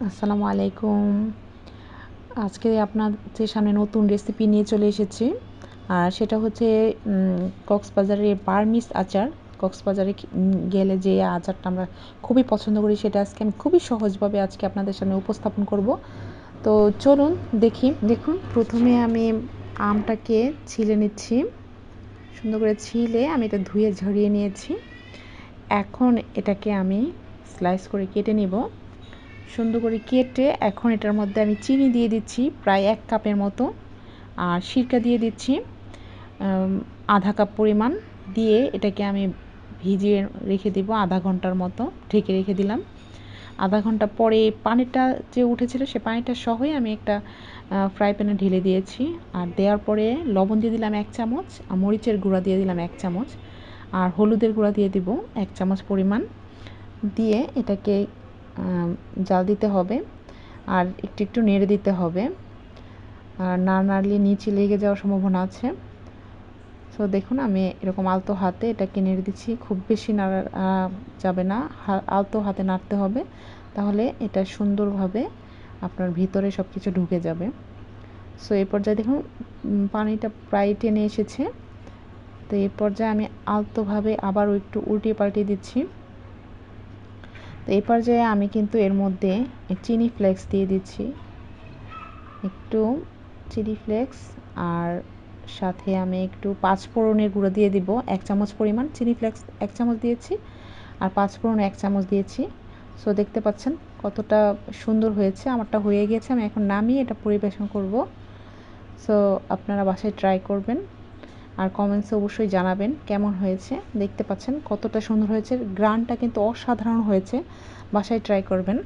আসসালামু আলাইকুম। আজকে আপনাদের সামনে নতুন রেসিপি নিয়ে চলে এসেছি, আর সেটা হচ্ছে কক্সবাজারের বার্মিস আচার। কক্সবাজারে গেলে যে আচারটা আমরা খুবই পছন্দ করি, সেটা আজকে আমি খুবই সহজভাবে আজকে আপনাদের সামনে উপস্থাপন করব। তো চলুন দেখি। দেখুন, প্রথমে আমি আমটাকে ছিলে নিচ্ছি। সুন্দর করে ছিলে আমি এটা ধুয়ে ঝরিয়ে নিয়েছি। এখন এটাকে আমি স্লাইস করে কেটে নিব। সুন্দর করে কেটে এখন এটার মধ্যে আমি চিনি দিয়ে দিচ্ছি, প্রায় এক কাপের মতো। আর সিরকা দিয়ে দিচ্ছি আধা কাপ পরিমাণ। দিয়ে এটাকে আমি ভিজিয়ে রেখে দিব আধা ঘণ্টার মতো, ঢেকে রেখে দিলাম। আধা ঘণ্টা পরে পানিটা যে উঠেছিল সে পানিটা সহই আমি একটা ফ্রাই প্যানে ঢেলে দিয়েছি। আর দেওয়ার পরে লবণ দিয়ে দিলাম এক চামচ, আর মরিচের গুঁড়া দিয়ে দিলাম এক চামচ। আর হলুদের গুঁড়া দিয়ে দিব এক চামচ পরিমাণ। দিয়ে এটাকে জাল দিতে হবে আর একটু একটু নেড়ে দিতে হবে। আর না নাড়লে নিচে লেগে যাওয়ার সম্ভাবনা আছে। সো দেখুন, আমি এরকম আলতো হাতে এটাকে নেড়ে দিচ্ছি। খুব বেশি নাড়া যাবে না। আলতো হাতে নাড়তে হবে। তাহলে এটা সুন্দরভাবে আপনার ভিতরে সব কিছু ঢুকে যাবে। সো এই পর্যায়ে দেখুন পানিটা প্রায় টেনে এসেছে। তো এই পর্যায়ে আমি আলতোভাবে আবারও একটু উল্টিয়ে পাল্টিয়ে দিচ্ছি। তো এই পর্যায়ে আমি কিন্তু এর মধ্যে চিনি ফ্লেক্স দিয়ে দিচ্ছি। একটু চিনি ফ্লেক্স আর সাথে আমি একটু পাঁচ ফোড়নের গুঁড়ো দিয়ে দিব, এক চামচ পরিমাণ চিনি ফ্লেক্স এক চামচ দিয়েছি আর পাঁচ ফোড়ন এক চামচ দিয়েছি। সো দেখতে পাচ্ছেন কতটা সুন্দর হয়েছে, আমারটা হয়ে গেছে আমি এখন নামিয়ে এটা পরিবেশন করব। সো আপনারা বাসায় ট্রাই করবেন। আর কমেন্টসে অবশ্যই জানাবেন কেমন হয়েছে, দেখতে পাচ্ছেন কতটা সুন্দর হয়েছে। গ্রানটা কিন্তু অসাধারণ হয়েছে, বাসায় ট্রাই করবেন।